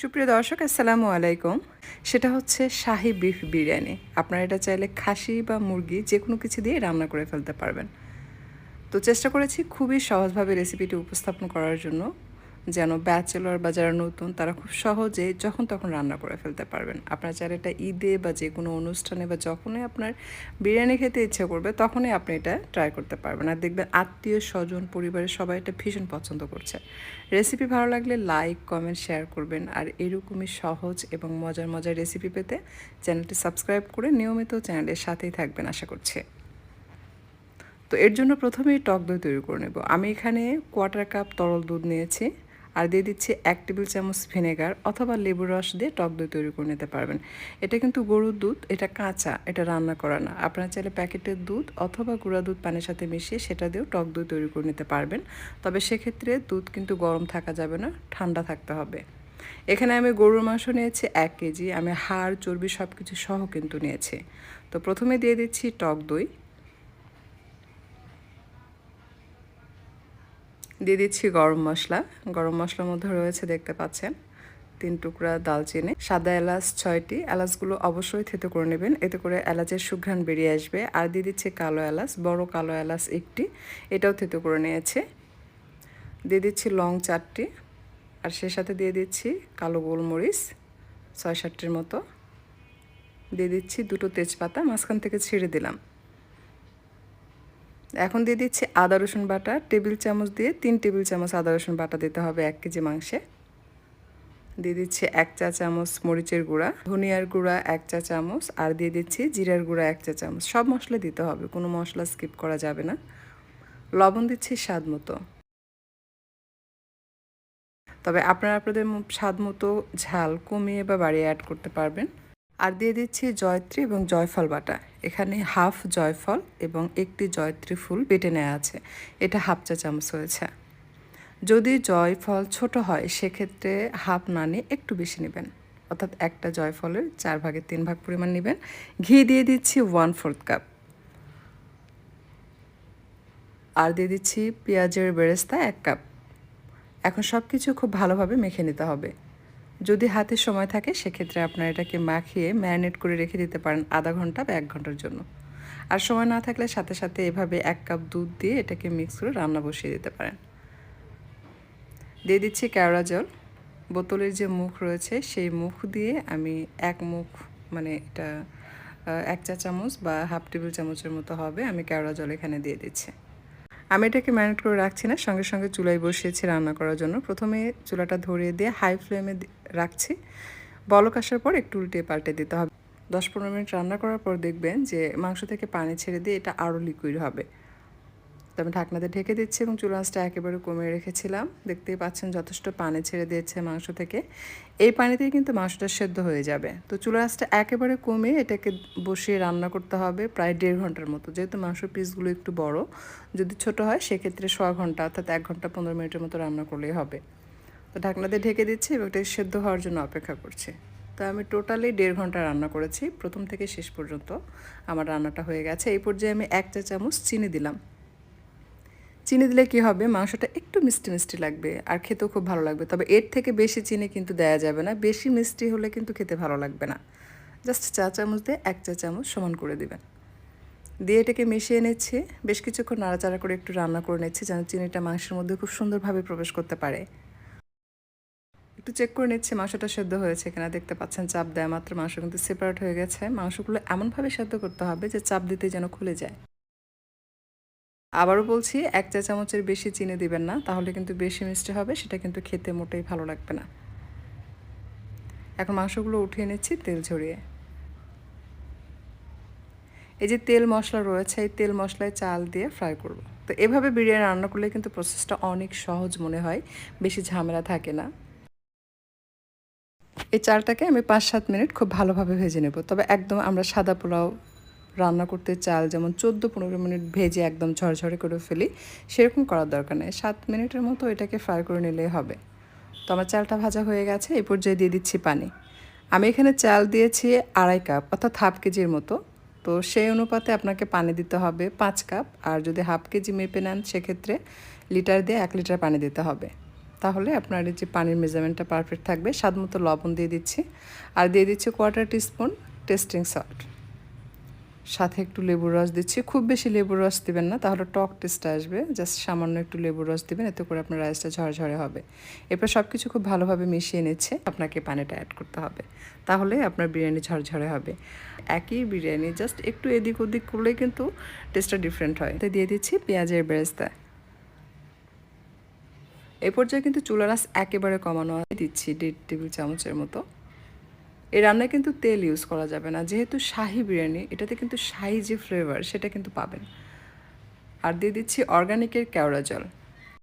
সুপ্রিয় দর্শক, আসসালামু আলাইকুম। সেটা হচ্ছে শাহি বিফ বিরিয়ানি। আপনারা এটা চাইলে খাসি বা মুরগি যে কোনো কিছু দিয়ে রান্না করে ফেলতে পারবেন। তো চেষ্টা করেছি খুবই সহজভাবে রেসিপিটি উপস্থাপন করার জন্য। যেন ব্যাচেলর বা যারা নতুন, তারা খুব সহজে যখন তখন রান্না করে ফেলতে পারবেন। আপনার চাইলে এটা ঈদে বা যে কোনো অনুষ্ঠানে বা যখনই আপনার বিরিয়ানি খেতে ইচ্ছে করবে, তখনই আপনি এটা ট্রাই করতে পারবেন। আর দেখবেন আত্মীয় স্বজন, পরিবারের সবাই এটা ভীষণ পছন্দ করছে। রেসিপি ভালো লাগলে লাইক কমেন্ট শেয়ার করবেন। আর এরকমই সহজ এবং মজার মজার রেসিপি পেতে চ্যানেলটি সাবস্ক্রাইব করে নিয়মিত চ্যানেলের সাথেই থাকবেন আশা করছি। তো এর জন্য প্রথমেই টক দই তৈরি করে নেব। আমি এখানে কোয়ার্টার কাপ তরল দুধ নিয়েছি। আর দিয়ে দিচ্ছি এক টেবিল চামচ ভিনেগার অথবা লেবুর রস দিয়ে টক দই তৈরি করে নিতে পারবেন। এটা কিন্তু গরুর দুধ, এটা কাঁচা, এটা রান্না করা না। আপনারা চাইলে প্যাকেটের দুধ অথবা গুঁড়া দুধ পানির সাথে মিশিয়ে সেটা দিয়েও টক দই তৈরি করে নিতে পারবেন। তবে সেক্ষেত্রে দুধ কিন্তু গরম থাকা যাবে না, ঠান্ডা থাকতে হবে। এখানে আমি গরুর মাংস নিয়েছি এক কেজি, আমি হাড়, চর্বি সব কিছু সহ কিন্তু নিয়েছি। তো প্রথমে দিয়ে দিচ্ছি টক দই। দিয়ে দিচ্ছি গরম মশলা। গরম মশলার মধ্যে রয়েছে দেখতে পাচ্ছেন তিন টুকরা দালচিনি, সাদা এলাচ ছয়টি। এলাচগুলো অবশ্যই থেতে করে নেবেন, এতে করে এলাচের সুঘ্রাণ বেরিয়ে আসবে। আর দিয়ে দিচ্ছে কালো এলাচ, বড় কালো এলাচ একটি, এটাও থেতে করে নিয়েছে। দিয়ে দিচ্ছি লং চারটি, আর সে সাথে দিয়ে দিচ্ছি কালো গোলমরিচ, ছয় সাতটির মতো। দিয়ে দিচ্ছি দুটো তেজপাতা, মাঝখান থেকে ছিঁড়ে দিলাম। এখন দিয়ে দিচ্ছি আদা, রসুন বাটা। টেবিল চামচ দিয়ে তিন টেবিল চামচ আদা, রসুন বাটা দিতে হবে এক কেজি মাংসে। দিয়ে দিচ্ছি এক চা চামচ মরিচের গুঁড়া, ধনিয়ার গুঁড়া এক চা চামচ, আর দিয়ে দিচ্ছি জিরার গুঁড়া এক চা চামচ। সব মশলা দিতে হবে, কোনো মশলা স্কিপ করা যাবে না। লবণ দিচ্ছি স্বাদ মতো। তবে আপনারা আপনাদের স্বাদ মতো ঝাল কমিয়ে বা বাড়িয়ে অ্যাড করতে পারবেন। আর দিয়ে দিচ্ছি জয়ত্রী এবং জয়ফল বাটা। এখানে হাফ জয়ফল এবং একটি জয়ত্রী ফুল বেটে নেওয়া আছে। এটা হাফ চা চামচ হয়েছে। যদি জয়ফল ছোট হয়, সেক্ষেত্রে হাফ না নিয়ে একটু বেশি নেবেন। অর্থাৎ একটা জয়ফলের চার ভাগের তিন ভাগ পরিমাণ নেবেন। ঘি দিয়ে দিচ্ছি ওয়ান ফোর্থ কাপ আর দিয়ে দিচ্ছি পেঁয়াজের বেরেস্তা এক কাপ এখন সব কিছু খুব ভালোভাবে মেখে নিতে হবে। যদি হাতে সময় থাকে, সেক্ষেত্রে আপনার এটাকে মাখিয়ে ম্যারিনেট করে রেখে দিতে পারেন আধা ঘণ্টা বা এক ঘণ্টার জন্য। আর সময় না থাকলে সাথে সাথে এভাবে এক কাপ দুধ দিয়ে এটাকে মিক্স করে রান্না বসিয়ে দিতে পারেন। দিয়ে দিচ্ছি কেওড়া জল। বোতলের যে মুখ রয়েছে, সেই মুখ দিয়ে আমি এক মুখ মানে এটা এক চা চামচ বা হাফ টেবিল চামচের মতো হবে, আমি কেওড়া জল এখানে দিয়ে দিচ্ছি। আমি এটাকে ম্যারিনেট করে রাখছি না, সঙ্গে সঙ্গে চুলায় বসিয়েছি রান্না করার জন্য। প্রথমে চুলাটা ধরিয়ে দিয়ে হাই ফ্লেমে রাখছি। বলক আসার পর একটু উল্টে পাল্টে দিতে হবে। দশ পনেরো মিনিট রান্না করার পর দেখবেন যে মাংস থেকে পানি ছেড়ে দিয়ে এটা আরও লিকুইড হবে। তো আমি ঢাকনাতে ঢেকে দিচ্ছি এবং চুলা একেবারে কমিয়ে রেখেছিলাম। দেখতেই পাচ্ছেন যথেষ্ট পানি ছেড়ে দিয়েছে মাংস থেকে। এই পানিতেই কিন্তু মাংসটা সেদ্ধ হয়ে যাবে। তো চুলা একেবারে কমিয়ে এটাকে বসিয়ে রান্না করতে হবে প্রায় দেড় ঘণ্টার মতো। যেহেতু মাংস পিসগুলো একটু বড়, যদি ছোট হয় সেক্ষেত্রে ছ ঘণ্টা অর্থাৎ এক ঘণ্টা পনেরো মিনিটের মতো রান্না করলেই হবে। তো ঢাকনাতে ঢেকে দিচ্ছি এবং এটা সেদ্ধ হওয়ার জন্য অপেক্ষা করছি। তো আমি টোটালি দেড় ঘণ্টা রান্না করেছি। প্রথম থেকে শেষ পর্যন্ত আমার রান্নাটা হয়ে গেছে। এই পর্যায়ে আমি এক চা চামচ চিনি দিলাম। চিনি দিলে কি হবে? মাংসটা একটু মিষ্টি মিষ্টি লাগবে আর খেতেও খুব ভালো লাগবে। তবে এর থেকে বেশি চিনি কিন্তু দেয়া যাবে না। বেশি মিষ্টি হলে কিন্তু খেতে ভালো লাগবে না। জাস্ট চা চামচ দিয়ে এক চা চামচ সমান করে দেবেন। দিয়ে এটাকে মিশিয়ে নিচ্ছি। বেশ কিছুক্ষণ নাড়াচাড়া করে একটু রান্না করে নিচ্ছি যেন চিনিটা মাংসের মধ্যে খুব সুন্দরভাবে প্রবেশ করতে পারে। একটু চেক করে নিচ্ছি মাংসটা সেদ্ধ হয়েছে কিনা। দেখতে পাচ্ছেন চাপ দেয় মাত্র মাংস কিন্তু সেপারেট হয়ে গেছে। মাংসগুলো এমনভাবে সেদ্ধ করতে হবে যে চাপ দিতে যেন খুলে যায়। আবারও বলছি, এক চা চামচের বেশি চিনি দিবেন না, তাহলে কিন্তু বেশি মিষ্টি হবে, সেটা কিন্তু খেতে মোটেই ভালো লাগবে না। এখন মাংসগুলো উঠিয়ে নিচ্ছি তেল ঝরিয়ে। এই যে তেল মশলা রয়েছে, এই তেল মশলায় চাল দিয়ে ফ্রাই করব। তো এভাবে বিরিয়ানি রান্না করলে কিন্তু প্রসেসটা অনেক সহজ মনে হয়, বেশি ঝামেলা থাকে না। এই চালটাকে আমি পাঁচ সাত মিনিট খুব ভালোভাবে ভেজে নেব। তবে একদম আমরা সাদা পোলাও রান্না করতে চাল যেমন চোদ্দ পনেরো মিনিট ভেজে একদম ঝরঝরে করে ফেলি, সেরকম করার দরকার নেই। সাত মিনিটের মতো এটাকে ফ্রাই করে নিলেই হবে। তো আমার চালটা ভাজা হয়ে গেছে এই পর্যায়ে দিয়ে দিচ্ছি পানি। আমি এখানে চাল দিয়েছি আড়াই কাপ, অর্থাৎ হাফ কেজির মতো। তো সেই অনুপাতে আপনাকে পানি দিতে হবে পাঁচ কাপ, আর যদি হাফ কেজি মেপে নেন, সেক্ষেত্রে লিটার দিয়ে এক লিটার পানি দিতে হবে। তাহলে আপনার এই যে পানির মেজারমেন্টটা পারফেক্ট থাকবে। স্বাদ মতো লবণ দিয়ে দিচ্ছি, আর দিয়ে দিচ্ছি কোয়ার্টার টিস্পুন টেস্টিং সল্ট সাথে একটু লেবুর রস দিচ্ছি। খুব বেশি লেবুর রস দিবেন না, তাহলে টক টেস্ট আসবে। জাস্ট সামান্য একটু লেবুর রস দিবেন, এতে করে আপনার রাইসটা ঝরঝরে হবে। এরপর সব কিছু খুব ভালোভাবে মিশিয়ে নিচ্ছে, আপনাকে পানিটা অ্যাড করতে হবে। তাহলে আপনার বিরিয়ানি ঝরঝরে হবে। একই বিরিয়ানি, জাস্ট একটু এদিক ওদিক করলেই কিন্তু টেস্টটা ডিফারেন্ট হয়। তো দিয়ে দিচ্ছি পেঁয়াজের বেরেস্তা। এ পর্যায়ে কিন্তু চুলার আঁচ একেবারে কমানো। দিচ্ছি দেড় টেবিল চামচের মতো। এই রান্নায় কিন্তু তেল ইউজ করা যাবে না। যেহেতু শাহি বিরিয়ানি, এটাতে কিন্তু শাহি যে ফ্লেভার সেটা কিন্তু পাবেন। আর দিয়ে দিচ্ছি অর্গানিকের কেওড়া জল।